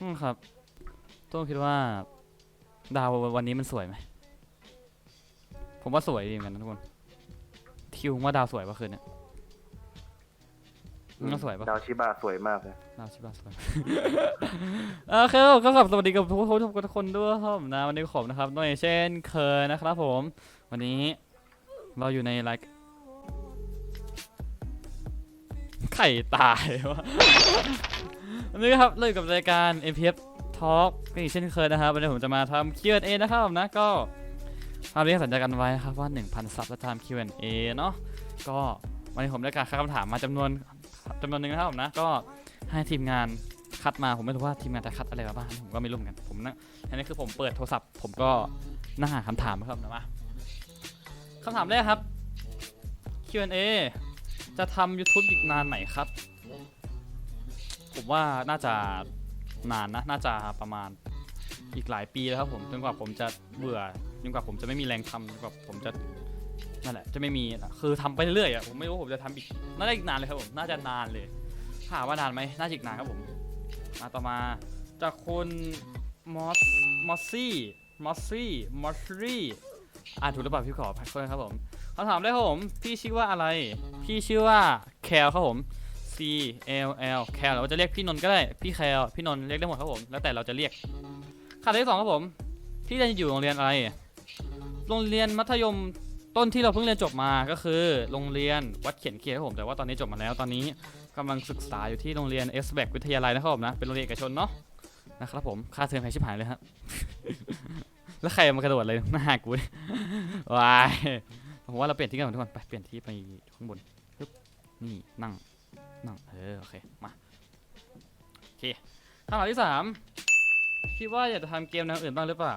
อืมครับต้องคิดว่า ดาววันนี้มันสวยไหม ผมว่าสวยดีเหมือนกันนะทุกคนทิวว่าดาวสวยปะคืนเนี่ยมันก็สวยปะ ดาวชิบะสวยมากเลยดาวชิบะสวย โอเคครับก็ขอบสวัสดีกับทุกคนทุกคนด้วยครับผมนะวันนี้ผมนะครับด้วยเช่นเคยนะครับผม วันนี้เราอยู่ในไลฟ์ไข่ตายวะ วันนี้ครับเริ่มกับรายการ MPF Talk ก็อีกเช่นเคยนะครับวันนี้ผมจะมาทำ Q&A นะครับผมนะก็ตามที่สัญญากันไว้ครับว่า 1,000 ซับจะทำ Q&A เนาะก็วันนี้ผมได้การคัดคำถามมาจำนวนจำนวนหนึ่งนะครับผมนะก็ให้ทีมงานคัดมาผมไม่รู้ว่าทีมงานจะคัดอะไรมาบ้างผมก็ไม่รู้เหมือนกันผมนะอันนี้คือผมเปิดโทรศัพท์ ผมก็นั่งหาคำถามครับนะมาคำถามแรกครับ Q&A จะทำ YouTube อีกนานไหมครับ ผมว่าน่าจะนานนะ น่าจะประมาณอีกหลายปีแล้วครับผมจนกว่าผมจะเบื่อจนกว่าผมจะไม่มีแรงทำจนกว่าผมจะนั่นแหละจะไม่มีคือทำไปเรื่อยอะผมไม่รู้ว่าผมจะทำอีกน่าจะอีกนานเลยครับผมน่าจะนานเลยถามว่านานไหมน่าจะอีกนานครับผมมาต่อมาจากคุณมอสมอสซี่มอสซี่มอสซี่อ่านถูกหรือเปล่าพี่ขอพักด้วยครับผมคำถามได้ครับผมพี่ชื่อว่าอะไร พี่ชื่อว่าแคลครับผม C L L แคลเราจะเรียกพี่นนท์ก็ได้ พี่แคลพี่นนท์เรียกได้หมดครับผม แล้วแต่เราจะเรียกคำถามที่สองครับผม พี่เรียนอยู่โรงเรียนอะไร โรงเรียนมัธยมต้นที่เราเพิ่งเรียนจบมาก็คือ โรงเรียนวัดเขียนเคียครับผม แต่ว่าตอนนี้จบมาแล้ว ตอนนี้กำลังศึกษาอยู่ที่โรงเรียน s b a c วิทยาลัยนะครับผมนะ เป็นโรงเรียนเอกชนเนาะ นะครับผม ค่าเทอมแพงชิบหายเลยฮะแล้วใครมากระโดดเลยหน้ากูเนี่ยว้ายผมว่าเราเปลี่ยนที่กันก่อนทุกคน ไปเปลี่ยนที่ไปข้างบนปึ๊บนี่นั่ง นั่งเออโอเค มาโอเคคำถามที่สามคิดว่าอยากจะทำเกมแนวอื่นบ้างหรือเปล่า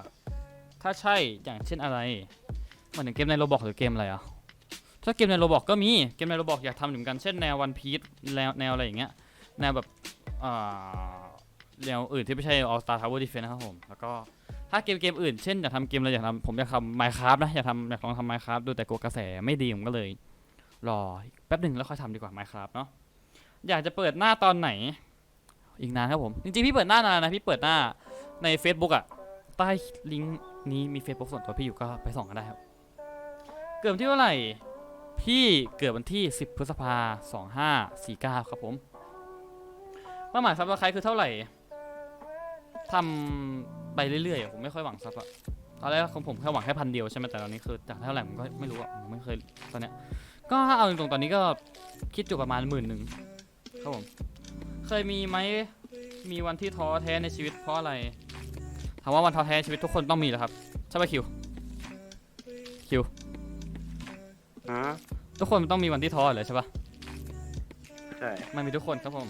ถ้าใช่อย่างเช่นอะไรหมันถึงเกมในโรบอกหรือเกมอะไรอะถ้าเกมในโรบอกก็มีเกมในโรบอกอยากทำเหมือนกันเช่นแนววันพีซแนวแนวอะไรอย่างเงี้ยแนวแบบอ่าแนวอื่นที่ไม่ใช่ All Star Tower Defense นะครับผมแล้วก็ถ้าเกมเกมอื่นเช่นอยากทำเกมอะไรอยากทำผมอยากทำ Minecraft นะอยากทำอยากลองทำ Minecraft ดูแต่กลัวกระแสไม่ดีผมก็เลย รอแป๊บหนึ่งแล้วค่อยทำดีกว่า Minecraft เนาะ อยากจะเปิดหน้าตอนไหน อีกนานครับผม จริงๆพี่เปิดหน้านานนะพี่เปิดหน้าใน Facebook อะใต้ลิงก์นี้มี Facebook ส่วนตัวพี่อยู่ก็ไปส่องกันได้ครับ เกิดวันที่เท่าไหร่ พี่เกิดวันที่ 10 พฤษภา2549ครับผมเป้าหมายซับสไครต์คือเท่าไหร่ทำไปเรื่อยๆผมไม่ค่อยหวังซับอะตอนแรกของผมแค่หวังแค่พันเดียวใช่ไหมแต่ตอนนี้คือจากเท่าไหร่ผมก็ไม่รู้อะผมไม่เคยตอนเนี้ยก็ถ้าเอาตรงๆตอนนี้ก็คิดอยู่ประมาณหมื่นหนึ่ง ครับผม เคยมีไหมมีวันที่ท้อแท้ในชีวิตเพราะอะไรถามว่าวันท้อแท้ในชีวิตทุกคนต้องมีแหละครับใช่ป่ะคิวคิวอืมทุกคนมันต้องมีวันที่ท้อเลยใช่ป่ะใช่ มันมีทุกคนครับผม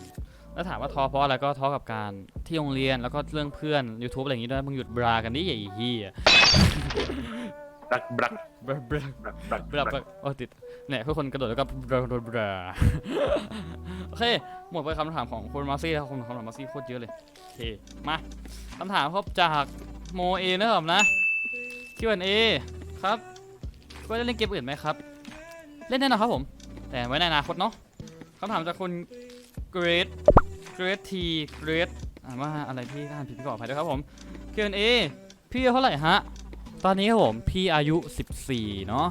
แล้วถามว่าท้อเพราะอะไรก็ท้อกับการที่โรงเรียนแล้วก็เรื่องเพื่อน YouTube อะไรอย่างงี้ด้วยมึงหยุดบรากันดิไอ้เหี้ย บลักบลักบราบราบลักบลักบราบราโอ้ติดเนี่ยทุกคนกระโดดแล้วก็บราบราบราโอเคหมดไปคำถามของคุณมาซี่แล้วคำถามมาซี่โคตรเยอะเลยโอเคมาคำถามครับจากโมเอนะครับนะ Q&A ครับก็จะเล่นเกมอื่นไหมครับ เล่นแน่นอนครับผม แต่ไว้ในอนาคตเนาะคำถามจากคุณ Great Great T Great อ่านว่าอะไรพี่ท่านผิดพี่ขออภัยด้วยครับผม Q&A พี่อายุเท่าไหร่ฮะ ตอนนี้ครับผมพี่อายุ 14 เนาะ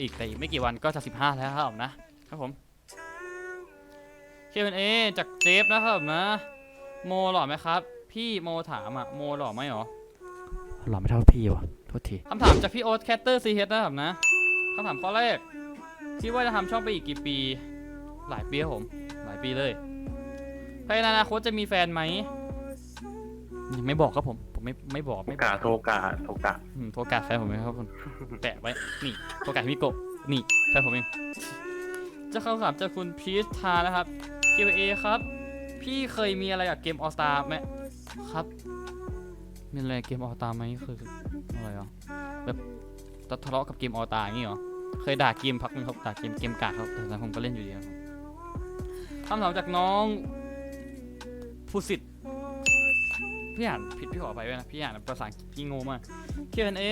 อีกแต่อีกไม่กี่วันก็จะ 15 แล้วครับผมนะครับผม Q&A จากเจฟนะครับผมนะ โมหล่อไหมครับ พี่โมถามอะโมหล่อไหมหรอหล่อไม่เท่าพี่วะโทษทีคำถามจากพี่โอ๊ตแคตเตอร์ซีเฮดนะครับนะคำถามข้อแรกคิดว่าจะทำช่องไปอีกกี่ปี หลายปีครับผม หลายปีเลยภายในอนาคตจะมีแฟนไหมยังไม่บอกครับผมผม ไม่ไม่บอกโทไม่บกาอกโทกาโทกาอืมโทรกาแฟนผมเองครับคุณแปะไว้นี่โทรกาฮิมิโกะนี่แฟนผมเองจะเข้าคำถามจากคุณพีชทานะครับ QA ครับ พี่เคยมีอะไรกับเกมออสตาไหมครับมีอะไรกับเกมออสตาไหมคืออะไรอะแบบทะเลาะกับเกมออสตาอย่างงี้เหรอเคยด่าเกมพักหนึงครับด่าเกมเกมกากครับแต่ตอนนั้นผมก็เล่นอยู่ดีครับคำถามจากน้อง ผู้สิทธิ์ พี่อ่านผิดพี่ขอไปด้วยนะ พี่อ่านภาษาอังกฤษพี่โง่มาก Q&A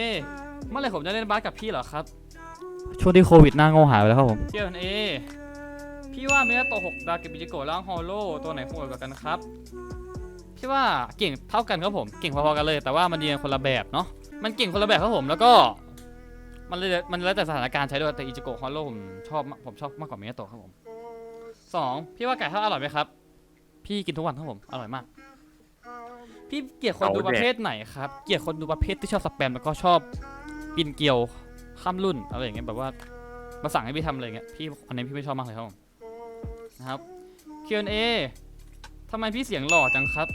เมื่อไหร่ผมจะเล่นบาสกับพี่เหรอครับ ช่วงที่โควิดหน้าโง่หายไปแล้วครับผม Q&A พี่ว่าเมตาโตะ6ดาวกับบิจิโกะล่างฮอลโลตัวไหนโหดกว่ากันครับพี่ว่าเก่งเท่ากันครับผมเก่งพอๆกันเลย แต่ว่ามันเรียนคนละแบบเนาะมันเก่งคนละแบบครับผมแล้วก็มันเลยมันแล้วแต่สถานการณ์ใช้ด้วยแต่อิจิโกะฮอลโลผมชอบมากผมชอบมากกว่าเมโตะครับผมสองพี่ว่าไก่ทอดอร่อยไหมครับ พี่กินทุกวันครับผมอร่อยมาก พี่เกลียดคนดูประเภทไหนครับเกลียดคนดูประเภทที่ชอบสแปมแล้วก็ชอบปีนเกลียวข้ามรุ่นอะไรอย่างเงี้ยแบบว่ามาสั่งให้พี่ทำอะไรอย่างเงี้ยพี่อันนี้พี่ไม่ชอบมากเลยครับผมนะครับ Q&A ทำไมพี่เสียงหล่อจังครับ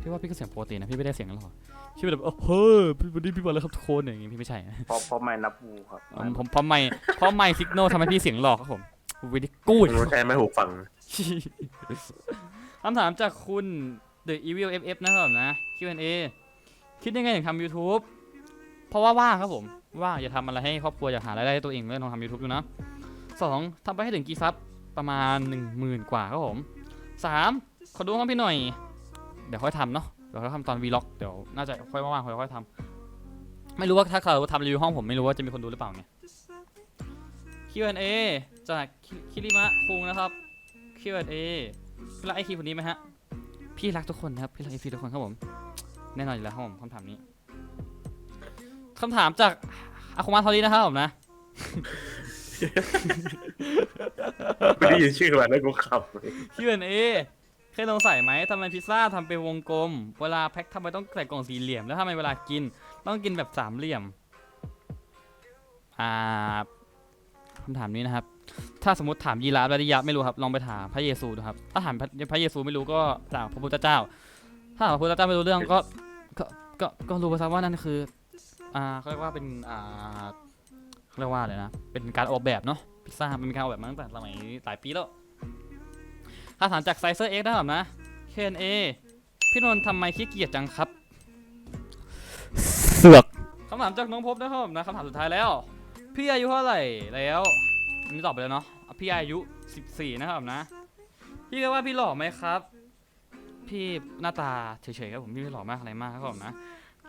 พี่ว่าพี่ก็เสียงปกตินะพี่ไม่ได้เสียงหล่อพี่เป็นแบบโอ้โหพี่วันนี้พี่มาแล้วครับทุกคนอย่างงี้พี่ไม่ใช่นะเพราะเพราะไม่นับวูครับผมผมเพราะไม่เพราะไม่ซิกโนทำให้พี่เสียงหล่อครับผมวิดีกูดรู้ใช่ไหมหูฟังคำถามจากคุณ The Evil FF นะครับนะ Q&A คิดยังไงถึงทำ YouTube เพราะว่าว่างครับผม ว่างอย่าทำอะไรให้ครอบครัวอยากหารายได้ให้ตัวเองเลยลองทำ YouTube ดูนะสองทำไปให้ถึงกี่ซับประมาณ 1 0,000 กว่าครับผมสามขอดูห้องพี่หน่อย เดี๋ยวค่อยทำเนาะเดี๋ยวค่อยทำตอน Vlog เดี๋ยวน่าจะค่อยว่างๆค่อยค่อยทำไม่รู้ว่าถ้าเขาทำรีวิวห้องผมไม่รู้ว่าจะมีคนดูหรือเปล่าไง Q&A จากคิริมะคุงนะครับ Q&A พี่รักไอคีคนนี้ไหมฮะ พี่รักทุกคนนะครับพี่รักไอคีทุกคนครับผมแน่นอนอยู่แล้วครับผมคำถามนี้คำถามจากอาคุมาทอรีนะครับผมนะไม่ได้ยินชื่อมันแล้วกูขับเลย Q&A เคยสงสัยไหมทำไมพิซซ่าทำเป็นวงกลม เวลาแพ็คทำไมต้องใส่กล่องสี่เหลี่ยม แล้วทำไมเวลากิน ต้องกินแบบสามเหลี่ยม อ่าคำถามนี้นะครับ ถ้าสมมติถามยีราฟและดิยะไม่รู้ครับ ลองไปถามพระเยซูดูครับ ถ้าถามพระพระเยซูไม่รู้ก็ถามพระพุทธเจ้า ถ้าถามพระพุทธเจ้าไม่รู้เรื่องก็ ก็ ก็ก็รู้ไปซะว่านั่นคือ อ่าเขาเรียกว่าเป็น อ่าเขาเรียกว่าอะไรนะ เป็นการออกแบบเนาะ พิซซ่ามันเป็นการออกแบบมาตั้งแต่สมัยหลายปีแล้วถ้าถามจากไซเซอร์เอ็กนะครับนะ K&A พี่นนท์ทำไมขี้เกียจจังครับ เสือกคำถามจากน้องพบนะครับนะคำถามสุดท้ายแล้ว พี่อายุเท่าไหร่แล้วอั นนี้ตอบไปแล้วเนาะพี่อายุ 14 นะครับนะ พี่ก็ว่าพี่หล่อไหมครับ พี่หน้าตาเฉยๆครับผมพี่ไม่หล่อมากอะไรมากครับผมนะ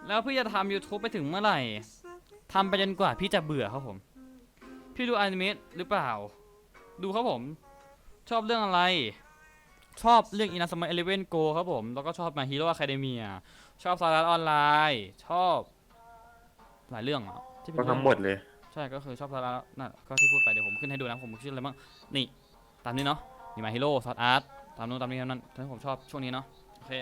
แล้วพี่จะทำ YouTube ไปถึงเมื่อไหร่ทำไปจนกว่าพี่จะเบื่อครับผม พี่ดูอนิเมะหรือเปล่า ดูครับผม ชอบเรื่องอะไร ชอบเรื่องอินาสมาเอเลเวนโกครับผม แล้วก็ชอบมาฮีโร่อะคาเดเมียชอบสาระออนไลน์ ชอบ หลายเรื่องอะที่เป็นก็ทั้งหมดเลย ใช่ก็คือชอบสาระน่ะก็ที่พูดไปเดี๋ยวผมขึ้นให้ดูนะผมชื่ออะไรบ้างนี่ตามนี้เนาะมีมาฮีโร่ซอสอาร์ตตามนู้นตามนี้ตามนั้นที่ผมชอบช่วงนี้เนาะโอเค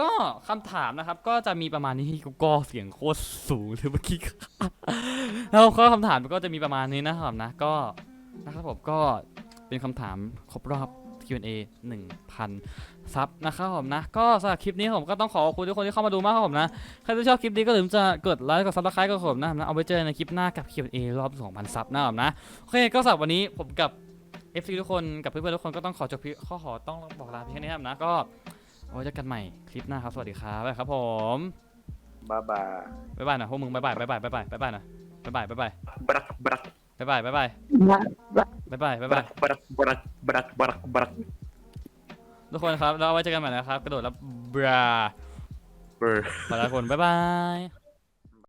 ก็คำถามนะครับก็จะมีประมาณนี้ก็เสียงโคตรสูงเลยเมื่อกี้แล้วก็คำถามก็จะมีประมาณนี้นะครับนะก็นะครับผมก็เป็นคำถามครบรอบ Q&A 1,000ซับนะครับผมนะ ก็สำหรับคลิปนี้ผมก็ต้องขอขอบคุณทุกคนที่เข้ามาดูมากครับผมนะ ใครที่ชอบคลิปนี้ก็อย่าลืมจะกดไลค์กดซับสไครต์กับผมนะครับนะเอาไว้เจอในคลิปหน้ากับ Q&A รอบ2,000ซับนะครับนะโอเคก็สำหรับวันนี้ผมกับ FC ทุกคนกับเพื่อนๆทุกคนก็ต้องขอจบพี่ข้อขอต้องบอกลาเพียงแค่นี้ครับนะก็เอาไว้เจอกันใหม่คลิปหน้าครับ สวัสดีครับบ๊ายบายครับผมบ้าบาบ๊ายบายนะพวกมึงบ๊ายบายบ๊ายบายบ๊ายบายบ๊ายบายนะบ๊ายบายบ๊ายบาย บรักบรัก บ๊ายบายบ๊ายบาย บ๊ายบายบ๊ายบบารัยกบรักบรักบรักบรักบรักทุกคนครับแล้วเอาไว้เจอกันใหม่นะครับ กระโดดแล้วบราเบอร์บายทุกคนบ๊ายบาย